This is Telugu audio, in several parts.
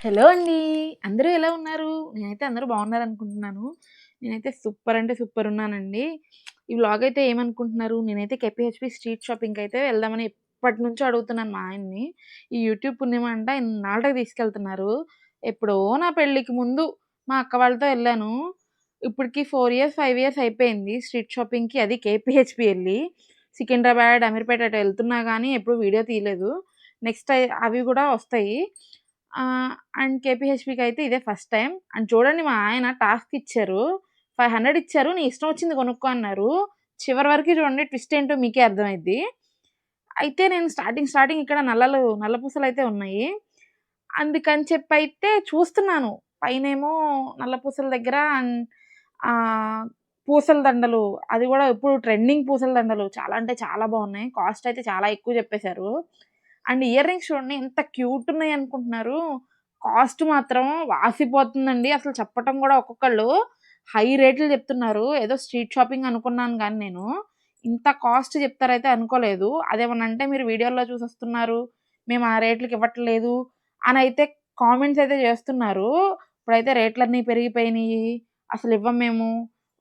హలో అండి. అందరూ ఎలా ఉన్నారు? నేనైతే అందరూ బాగున్నారు అనుకుంటున్నాను నేనైతే సూపర్ అంటే సూపర్ ఉన్నానండి. ఈ వ్లాగ్ అయితే ఏమనుకుంటున్నారు? నేనైతే కెపిహెచ్పి స్ట్రీట్ షాపింగ్‌కయితే వెళ్దామని ఎప్పటినుంచో అడుగుతున్నాను మా ఆయన్ని. ఈ యూట్యూబ్ పుణ్యమంట ఇన్నాళ్ళకి తీసుకెళ్తున్నారు. ఎప్పుడో నా పెళ్ళికి ముందు మా అక్క వాళ్ళతో వెళ్ళాను ఇప్పటికి ఫోర్ ఇయర్స్, ఫైవ్ ఇయర్స్ అయిపోయింది స్ట్రీట్ షాపింగ్‌కి. అది కేపీహెచ్పి వెళ్ళి సికింద్రాబాద్, అమీర్పేట అటు వెళ్తున్నా కానీ ఎప్పుడు వీడియో తీయలేదు. నెక్స్ట్ అవి కూడా వస్తాయి. ఆహ్, అండ్ కేపీహెచ్‌పీకయితే ఇదే ఫస్ట్ టైమ్. అండ్ చూడండి మా ఆయన టాస్క్ ఇచ్చారు. 500 ఇచ్చారు. నీ ఇష్టం వచ్చింది కొనుక్కో అన్నారు. చివరి వరకు చూడండి ట్విస్ట్ ఏంటో మీకే అర్థమైద్ది. అయితే నేను స్టార్టింగ్, స్టార్టింగ్ ఇక్కడ నల్లలు నల్ల పూసలయితే ఉన్నాయి. అందుకని చెప్పయితే చూస్తున్నాను. పైనేమో నల్ల పూసల దగ్గర అండ్ ఆహ్, పూసల దండలు అది గూడా ఇప్పుడు ట్రెండింగ్ పూసల దండలు చాలా అంటే చాలా బాగున్నాయి. కాస్ట్ అయితే చాలా ఎక్కువ చెప్పేశారు. అండ్ ఇయర్ రింగ్స్ చూడండి ఎంత క్యూట్ ఉన్నాయి అనుకుంటున్నారు. కాస్ట్ మాత్రం వాసిపోతుందండి. అసలు చెప్పటం కూడా ఒక్కొక్కళ్ళు హై రేట్లు చెప్తున్నారు. ఏదో స్ట్రీట్ షాపింగ్ అనుకున్నాను కానీ నేను. ఇంత కాస్ట్ చెప్తారైతే అనుకోలేదు. అదేమన్నా అంటే మీరు వీడియోలో చూసొస్తున్నారు. మేము ఆ రేట్లకి ఇవ్వట్లేదు అని అయితే కామెంట్స్ అయితే చేస్తున్నారు. ఇప్పుడైతే రేట్లన్నీ పెరిగిపోయినాయి అసలు ఇవ్వం మేము.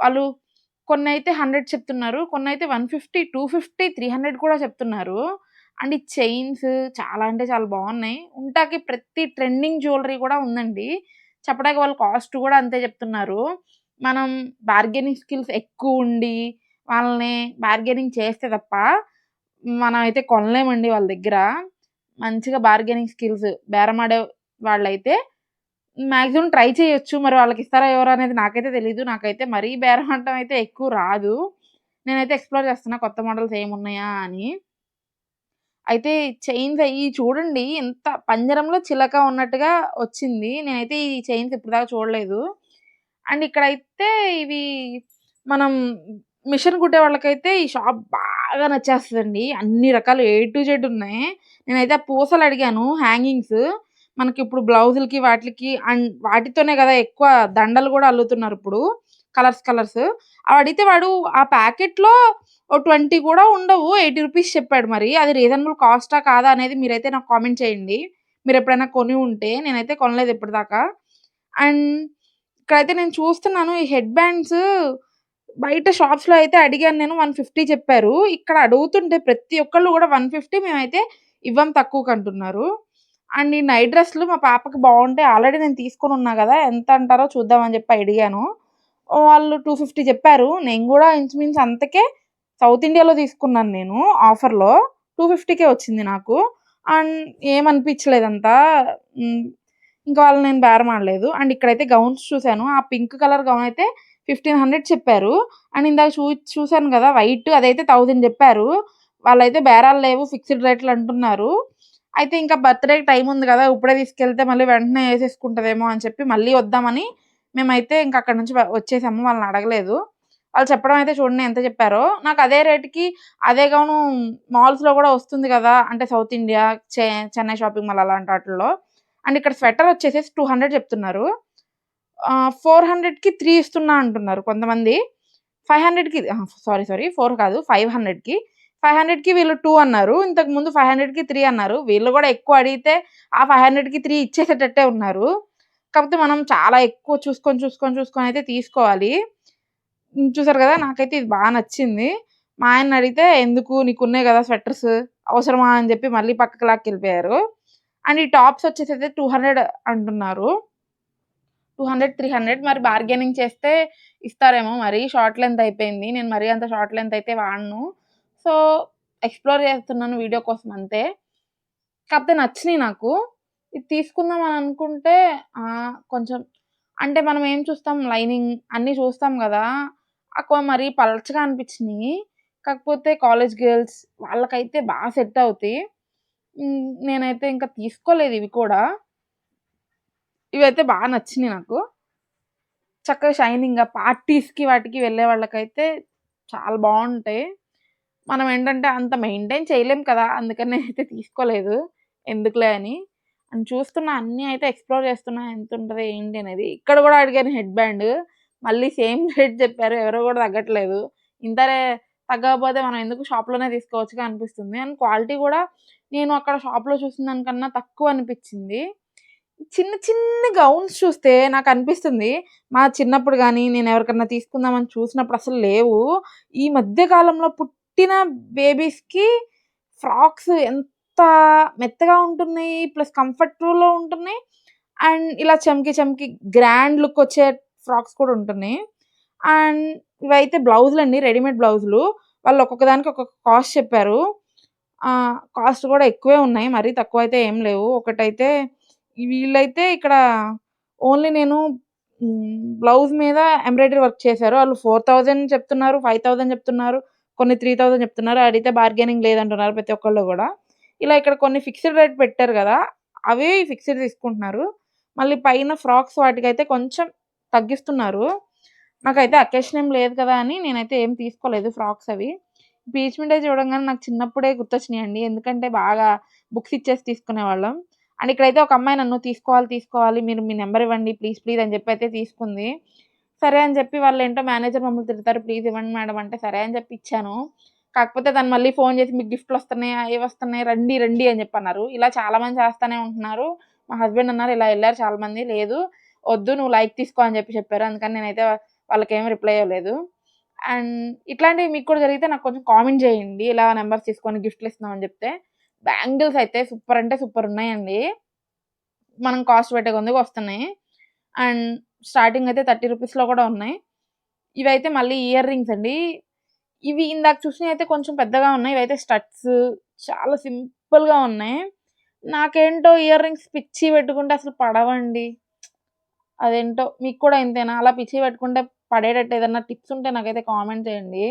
వాళ్ళు కొన్నైతే 100 చెప్తున్నారు. కొన్ని అయితే one fifty two fifty three hundred కూడా చెప్తున్నారు. అండ్ ఈ చైన్స్ చాలా అంటే చాలా బాగున్నాయి. ఉంటాకి ప్రతి ట్రెండింగ్ జ్యువెలరీ కూడా ఉందండి. చెప్పడానికి వాళ్ళు కాస్ట్ కూడా అంతే చెప్తున్నారు. మనం బార్గెనింగ్ స్కిల్స్ ఎక్కువ ఉండి వాళ్ళని బార్గెనింగ్ చేస్తే తప్ప మనమైతే కొనలేమండి వాళ్ళ దగ్గర. మంచిగా బార్గెనింగ్ స్కిల్స్ బేరమాడే వాళ్ళైతే మ్యాక్సిమం ట్రై చేయొచ్చు. మరి వాళ్ళకి ఇస్తారా ఎవరు అనేది నాకైతే తెలీదు. నాకైతే మరీ బేరం అయితే ఎక్కువ రాదు. నేనైతే ఎక్స్‌ప్లోర్ చేస్తున్నా కొత్త మోడల్స్ ఏమున్నాయా అని. అయితే చైన్స్ అయ్యి చూడండి ఎంత పంజరంలో చిలక ఉన్నట్టుగా వచ్చింది. నేనైతే ఈ చైన్స్ ఇప్పటిదాకా చూడలేదు. అండ్ ఇక్కడైతే ఇవి మనం మిషన్ కుట్టే వాళ్ళకైతే ఈ షాప్ బాగా నచ్చేస్తదండి. అన్ని రకాలు ఏ టు జెడ్ ఉన్నాయి. నేనైతే ఆ పూసలు అడిగాను హ్యాంగింగ్స్. మనకిప్పుడు బ్లౌజులకి వాటికి అండ్ వాటితోనే కదా ఎక్కువ దండలు గూడా అల్లుతున్నారు ఇప్పుడు. Colours, colours. అవి అడిగితే వాడు ఆ ప్యాకెట్‌లో ఓ 20 కూడా ఉండవు. ఎయిటీ రూపీస్ చెప్పాడు మరి. అది రీజనబుల్ కాస్టా కాదా అనేది మీరైతే నాకు కామెంట్ చేయండి. మీరు ఎప్పుడైనా కొని ఉంటే. నేనైతే కొనలేదు ఇప్పటిదాకా. అండ్ ఇక్కడైతే నేను చూస్తున్నాను ఈ హెడ్ బ్యాండ్స్ బయట షాప్స్‌లో అయితే అడిగాను నేను 150 చెప్పారు. ఇక్కడ అడుగుతుంటే ప్రతి ఒక్కళ్ళు కూడా వన్ ఫిఫ్టీ మేమైతే ఇవ్వం తక్కువకంటున్నారు. అండ్ ఈ నైట్ డ్రెస్‌లు మా పాపకి బాగుంటాయి. ఆల్రెడీ నేను తీసుకొనున్నా కదా ఎంత అంటారో చూద్దామని చెప్పి అడిగాను. వాళ్ళు 250 చెప్పారు. నేను కూడా ఇంచుమించు అంతకే సౌత్ ఇండియాలో తీసుకున్నాను నేను ఆఫర్‌లో. 250కే వచ్చింది నాకు. అండ్ ఏమనిపించలేదంతా. ఇంకా వాళ్ళు నేను బేరం ఆడలేదు. అండ్ ఇక్కడైతే గౌన్స్ చూశాను ఆ పింక్ కలర్ గౌన్ అయితే 1500 చెప్పారు. అండ్ ఇందాక చూ చూశాను కదా వైట్ అదైతే థౌజండ్ చెప్పారు. వాళ్ళైతే బేరాలు లేవు ఫిక్స్డ్ రేట్లు అంటున్నారు. అయితే ఇంకా బర్త్డే టైం ఉంది కదా ఇప్పుడే తీసుకెళ్తే మళ్ళీ వెంటనే వేసేసుకుంటుందేమో అని చెప్పి మళ్ళీ వద్దామని మేమైతే ఇంక అక్కడ నుంచి వచ్చేసాము. వాళ్ళని అడగలేదు. వాళ్ళు చెప్పడం అయితే చూడండి ఎంత చెప్పారో. నాకు అదే రేట్‌కి అదే గౌను మాల్స్‌లో కూడా వస్తుంది కదా అంటే సౌత్ ఇండియా, చె చెన్నై షాపింగ్ మాల్ అలాంటి వాటిల్లో అండ్ ఇక్కడ స్వెటర్ వచ్చేసేసి 200 చెప్తున్నారు. ఫోర్ హండ్రెడ్కి త్రీ ఇస్తున్నా అంటున్నారు కొంతమంది. ఫైవ్ హండ్రెడ్కి సారీ, సారీ ఫోర్ కాదు 500కి. 500కి వీళ్ళు టూ అన్నారు. ఇంతకు ముందు 500కి 3 అన్నారు. వీళ్ళు కూడా ఎక్కువ అడిగితే ఆ 500కి 3 ఇచ్చేసేటట్టే ఉన్నారు. కాకపోతే మనం చాలా ఎక్కువ చూసుకొని, చూసుకొని, చూసుకొని అయితే తీసుకోవాలి. చూసారు కదా నాకైతే ఇది బాగా నచ్చింది. మా ఆయన అడిగితే ఎందుకు నీకున్నాయి కదా స్వెటర్స్ అవసరమా అని చెప్పి మళ్ళీ పక్కకి లాక్కెళ్ళిపోయారు. అండ్ ఈ టాప్స్ వచ్చేసి అయితే టూ హండ్రెడ్ అంటున్నారు. 200, 300 మరి బార్గెనింగ్ చేస్తే ఇస్తారేమో మరి. షార్ట్ లెంత్ అయిపోయింది. నేను మరీ అంత షార్ట్ లెంత్ అయితే వాడను. సో, ఎక్స్‌ప్లోర్ చేస్తున్నాను వీడియో కోసం అంతే. కాకపోతే నచ్చినాయి నాకు. ఇది తీసుకుందాం అని అనుకుంటే ఆహ్, కొంచెం అంటే మనం ఏం చూస్తాం లైనింగ్ అన్నీ చూస్తాం గదా! అక్కువ మరీ పలచగా అనిపించినియి. కాకపోతే కాలేజ్ గర్ల్స్ వాళ్ళకైతే బా సెట్ అవుతాయి. హ్మ్. నేనైతే ఇంకా తీసుకోలేదు ఇవి కూడా. ఇవైతే బా నచ్చినియి నాకు. చక్కగా షైనింగ్‌గా పార్టీస్‌కి వాటికి వెళ్ళే వాళ్ళకైతే చాలా బావుంటాయి. మనం ఏంటంటే అంత మెయింటైన్ చేయలేం కదా! అందుకని నేనైతే తీసుకోలేదు. ఎందుకులే అని. అండ్ చూస్తున్న అన్నీ అయితే ఎక్స్‌ప్లోర్ చేస్తున్నా ఎంత ఉంటుంది ఏంటి అనేది. ఇక్కడ కూడా అడిగాను హెడ్ బ్యాండ్. మళ్ళీ సేమ్ రేట్ చెప్పారు. ఎవరు కూడా తగ్గట్లేదు. ఇంతరే తగ్గకపోతే మనం ఎందుకు షాప్‌లోనే తీసుకోవచ్చుగా అనిపిస్తుంది. అండ్ క్వాలిటీ కూడా నేను అక్కడ షాప్‌లో చూసిన దానికన్నా తక్కువ అనిపించింది. చిన్న చిన్న గౌన్స్ చూస్తే నాకు అనిపిస్తుంది మా చిన్నప్పుడు కానీ నేను ఎవరికన్నా తీసుకుందామని చూసినప్పుడు అసలు లేవు. ఈ మధ్య కాలంలో పుట్టిన బేబీస్‌కి ఫ్రాక్స్ ఎంత మెత్తగా ఉంటున్నాయి. ప్లస్ కంఫర్టబుల్‌లో ఉంటున్నాయి. అండ్ ఇలా చమ్కీ చమ్కీ గ్రాండ్ లుక్ వచ్చే ఫ్రాక్స్ కూడా ఉంటున్నాయి. అండ్ ఇవైతే బ్లౌజులండి. రెడీమేడ్ బ్లౌజులు. వాళ్ళు ఒక్కొక్క దానికి ఒక్కొక్క కాస్ట్ చెప్పారు. ఆహ్, కాస్ట్ కూడా ఎక్కువే ఉన్నాయి. మరీ తక్కువైతే ఏం లేవు. ఒకటైతే వీళ్ళైతే ఇక్కడ ఓన్లీ నేను హ్మ్. బ్లౌజ్ మీద ఎంబ్రాయిడరీ వర్క్ చేశారు. ఆళ్ళు 4000 చెప్తున్నారు. 5000 చెప్తున్నారు. కొన్ని 3000 చెప్తున్నారు. అడిగితే బార్గెనింగ్ లేదంటున్నారు ప్రతి ఒక్కళ్ళు గూడా. ఇలా ఇక్కడ కొన్ని ఫిక్స్డ్ రేట్ పెట్టారు కదా అవే ఫిక్స్‌డ్ తీసుకుంటున్నారు. మళ్ళీ పైన ఫ్రాక్స్ వాటికైతే కొంచెం తగ్గిస్తున్నారు. నాకైతే అకేషన్ ఏం లేదు కదా! అని నేనైతే ఏం తీసుకోలేదు ఫ్రాక్స్ అవి. పీచ్మెంటే మిఠాయి చూడంగానే నాకు చిన్నప్పుడే గుర్తొచ్చినాయండి. ఎందుకంటే బాగా బుక్స్ ఇచ్చేసి తీసుకునేవాళ్ళం. అండ్ ఇక్కడైతే ఒక అమ్మాయి నన్ను తీసుకోవాలి, తీసుకోవాలి మీరు మీ నెంబర్ ఇవ్వండి ప్లీజ్, ప్లీజ్ అని చెప్పి అయితే తీసుకుంది. సరే అని చెప్పి వాళ్ళు ఏంటో మేనేజర్ మమ్మల్ని తిడతారు. ప్లీజ్ ఇవ్వండి మేడం అంటే సరే అని చెప్పి ఇచ్చాను. కాకపోతే తను మళ్ళీ ఫోన్ చేసి మీకు గిఫ్ట్లు వస్తున్నాయి ఏవి వస్తున్నాయి రండి, రండి అని చెప్పి అన్నారు. ఇలా చాలా మంది ఉంటున్నారు. మా హస్బెండ్ అన్నారు ఇలా వెళ్ళారు చాలా మంది. లేదు వద్దు నువ్వు లైక్ తీసుకో అని చెప్పి చెప్పారు. అందుకని నేనైతే వాళ్ళకేం రిప్లై ఇవ్వలేదు. అండ్ ఇట్లాంటివి మీకు కూడా జరిగితే నాకు కొంచెం కామెంట్ చేయండి. ఇలా నెంబర్స్ తీసుకొని గిఫ్ట్‌లు ఇస్తున్నాం అని చెప్తే. బ్యాంగిల్స్ అయితే సూపర్ అంటే సూపర్ ఉన్నాయండి. మనం కాస్ట్ పెట్టే కొందుకు వస్తున్నాయి. అండ్ స్టార్టింగ్ అయితే 30 రూపీస్‌లో కూడా ఉన్నాయి. ఇవైతే మళ్ళీ ఇయర్ రింగ్స్ అండి. ఇవి ఇందాక చూసినవయితే కొంచెం పెద్దగా ఉన్నాయి. ఇవైతే స్టడ్స్ చాలా సింపుల్‌గా ఉన్నాయి. నాకేంటో ఇయర్ రింగ్స్ పిచ్చి పెట్టుకుంటే అసలు పడవండి. అదేంటో మీకు కూడా ఇంతేనా? అలా పిచ్చి పెట్టుకుంటే పడేటట్టు ఏదన్నా టిప్స్ ఉంటే నాకైతే కామెంట్ చేయండి.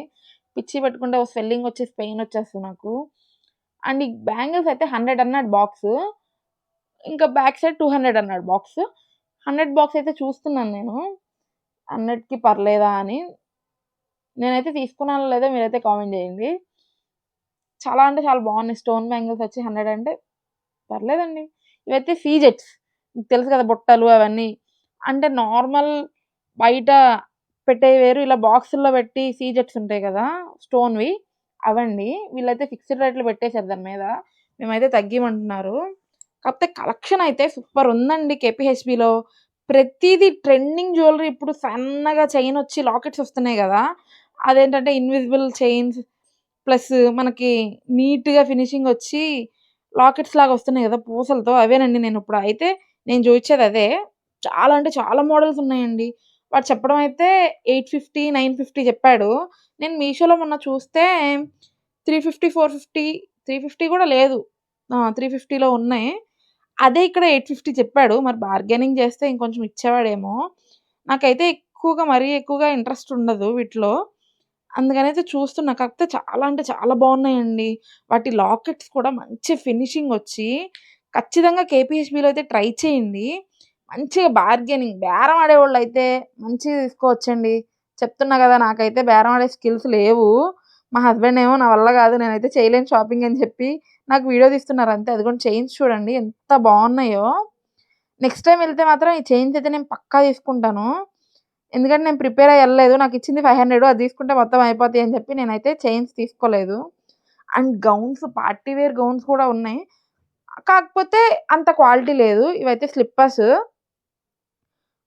పిచ్చి పెట్టుకుంటే స్వెల్లింగ్ వచ్చేసి పెయిన్ వచ్చేస్తుంది నాకు. అండ్ ఈ బ్యాంగిల్స్ అయితే 100 అన్నాడు బాక్సు. ఇంకా బ్యాక్ సైడ్ 200 అన్నాడు బాక్స్. 100 బాక్స్ అయితే చూస్తున్నాను నేను. 100కి పర్లేదా అని. నేనైతే తీసుకున్నానో లేదో మీరైతే కామెంట్ చేయండి. చాలా అంటే చాలా బాగున్నాయి. స్టోన్ బ్యాంగిల్స్ వచ్చి 100 అంటే పర్లేదండి. ఇవైతే సీజెట్స్ మీకు తెలుసు కదా! బుట్టలు అవన్నీ. అంటే నార్మల్ బయట పెట్టే వేరు. ఇలా బాక్సుల్లో పెట్టి సీజెట్స్ ఉంటాయి కదా! స్టోన్‌వి అవండి. వీళ్ళైతే ఫిక్స్డ్ రేట్లు పెట్టేసారు దాని మీద. మేమైతే తగ్గిమంటున్నారు కాకపోతే కలెక్షన్ అయితే సూపర్ ఉందండి కేపీహెచ్బిలో ప్రతిదీ ట్రెండింగ్ జ్యువెలరీ ఇప్పుడు సన్నగా చైన్ వచ్చి లాకెట్స్ వస్తున్నాయి కదా అదేంటంటే ఇన్విజిబుల్ చైన్స్ ప్లస్ మనకి నీట్‌గా ఫినిషింగ్ వచ్చి లాకెట్స్ లాగా వస్తున్నాయి కదా పూసలతో అవేనండి నేను ఇప్పుడు అయితే నేను చూపించేది అదే. చాలా అంటే చాలా మోడల్స్ ఉన్నాయండి. వాడు చెప్పడం అయితే 850, 950 చెప్పాడు. నేను మీషోలో మొన్న చూస్తే 350, 450 350 కూడా లేదు. త్రీ ఫిఫ్టీలో ఉన్నాయి. అదే ఇక్కడ 850 చెప్పాడు. మరి బార్గెనింగ్ చేస్తే ఇంకొంచెం ఇచ్చేవాడేమో. నాకైతే ఎక్కువగా మరీ ఎక్కువగా ఇంట్రెస్ట్ ఉండదు వీటిలో. అందుకనైతే చూస్తున్నా. కాకపోతే చాలా అంటే చాలా బాగున్నాయండి. వాటి లాకెట్స్ కూడా మంచి ఫినిషింగ్ వచ్చి ఖచ్చితంగా కేపీహెచ్‌బీలో అయితే ట్రై చేయండి. మంచిగా బార్గెనింగ్ బేరం ఆడేవాళ్ళైతే మంచిగా తీసుకోవచ్చండి. చెప్తున్నా కదా నాకైతే బేరం ఆడే స్కిల్స్ లేవు. మా హస్బెండ్ ఏమో నా వల్ల కాదు నేనైతే చేయలేను షాపింగ్ అని చెప్పి నాకు వీడియో తీస్తున్నారు అంతే. అది కూడా చైన్స్ చూడండి ఎంత బాగున్నాయో. నెక్స్ట్ టైమ్ వెళ్తే మాత్రం ఈ చైన్స్ అయితే నేను పక్కా తీసుకుంటాను. ఎందుకంటే నేను ప్రిపేర్ అయ్యి నాకు ఇచ్చింది 500 అది తీసుకుంటే మొత్తం అయిపోతాయి అని చెప్పి నేనైతే చైన్స్ తీసుకోలేదు. And gowns party wear gowns కూడా ఉన్నాయి. కాకపోతే అంత క్వాలిటీ లేదు. ఇవైతే స్లిప్పర్స్.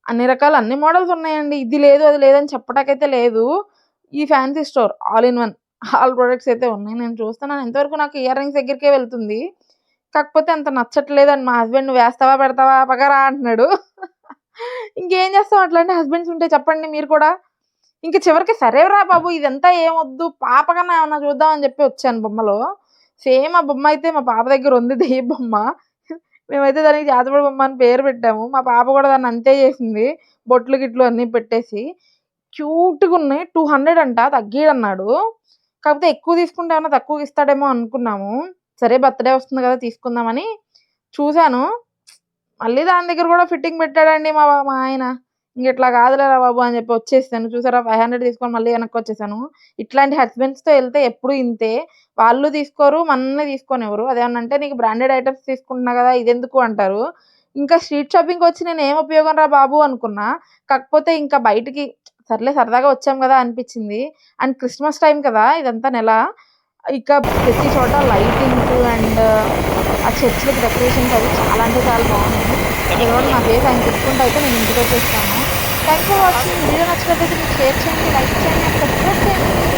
అన్ని రకాల అన్ని మోడల్స్ ఉన్నాయండి. ఇది లేదు, అది లేదని చెప్పటానికైతే లేదు. ఈ fancy store all in one all products అయితే ఉన్నాయి. నేను చూస్తున్నాను ఎంతవరకు నాకు ఇయర్ రింగ్స్ దగ్గరికే వెళ్తుంది. కాకపోతే అంత నచ్చట్లేదు అని మా హస్బెండ్ వేస్తావా? పెడతావా? పగరా" అంటున్నాడు. ఇంకేం చేస్తాం అట్లాంటి హస్బెండ్స్ ఉంటే చెప్పండి మీరు కూడా. ఇంకా చివరికి సరేరా బాబు ఇదంతా ఏమొద్దు పాపకన్నా ఏమన్నా చూద్దాం అని చెప్పి వచ్చాను బొమ్మలో. సేమ్ ఆ బొమ్మ అయితే మా పాప దగ్గర ఉంది దెయ్యం బొమ్మ. మేమైతే దానికి జాతపడి బొమ్మ అని పేరు పెట్టాము. మా పాప కూడా దాన్ని అంతే చేసింది. బొట్లు గిట్లు అన్నీ పెట్టేసి. క్యూట్‌గా ఉన్నాయి. 200 అంట తగ్గిడన్నాడు కాకపోతే ఎక్కువ తీసుకుంటే ఏమన్నా తక్కువ ఇస్తాడేమో అనుకున్నాము. సరే బర్త్‌డే వస్తుంది కదా! తీసుకుందామని చూశాను మళ్ళీ దాని దగ్గర కూడా ఫిట్టింగ్ పెట్టాడండి మా మా ఆయన. ఇంకెట్లా కాదులేరా బాబు అని చెప్పి వచ్చేసాను. చూసారా 500 తీసుకొని మళ్ళీ వెనక్కి వచ్చేసాను. ఇట్లాంటి హస్బెండ్స్‌తో వెళ్తే ఎప్పుడు ఇంతే. వాళ్ళు తీసుకోరు. మనల్ని తీసుకోనివ్వరు. ఎవరు అదేమంటే నీకు బ్రాండెడ్ ఐటమ్స్ తీసుకుంటున్నా కదా! ఇదెందుకు అంటారు. ఇంకా స్ట్రీట్ షాపింగ్‌కి వచ్చి నేను ఏం ఉపయోగం రా బాబు అనుకున్నా. కాకపోతే ఇంకా బయటికి సర్లే సరదాగా వచ్చాం కదా! అనిపించింది. అండ్ క్రిస్మస్ టైం కదా! ఇదంతా నెల. ఇక ప్రతి చోట లైటింగ్స్ అండ్ ఆ చర్చ్‌లకి డెకరేషన్స్ అవి చాలా అంటే చాలా బాగున్నాయి. ఈరోజు నా పేరు ఆయన తిప్పుకుంటూ అయితే నేను ఇంటికి వచ్చేస్తాను. థ్యాంక్ ఫర్ వాచింగ్ వీడియో నచ్చినట్లయితే మీరు షేర్ చేయండి లైక్ చేయండి సబ్స్క్రైబ్ చేయండి.